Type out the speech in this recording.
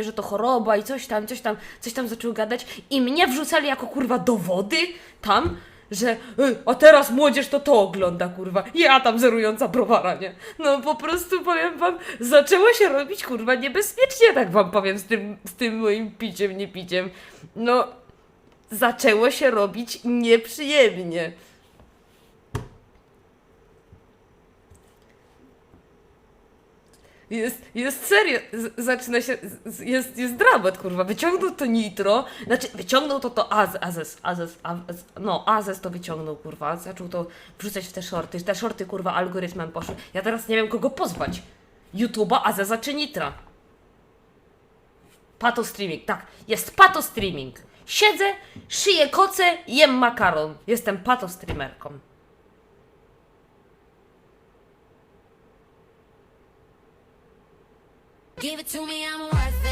że to choroba i coś tam, coś tam, coś tam zaczęły gadać i mnie wrzucali jako kurwa dowody tam, że y, a teraz młodzież to to ogląda, kurwa. Ja tam zerująca browara, nie? No po prostu powiem wam, zaczęło się robić, kurwa, niebezpiecznie, tak wam powiem, z tym, z tym moim piciem, nie piciem. No, zaczęło się robić nieprzyjemnie. Jest, jest serio, z, zaczyna się, z, jest, jest dramat, kurwa, wyciągnął to nitro, znaczy wyciągnął to to az, azes, azes, azes, no azes to wyciągnął, kurwa, zaczął to wrzucać w te shorty, te shorty, kurwa, algorytmem poszły, ja teraz nie wiem kogo pozwać, YouTube'a, azesa czy nitra. Pato streaming, tak, jest pato streaming. Siedzę, szyję koce, jem makaron. Jestem pato streamerką. Give it to me, I'm worth it.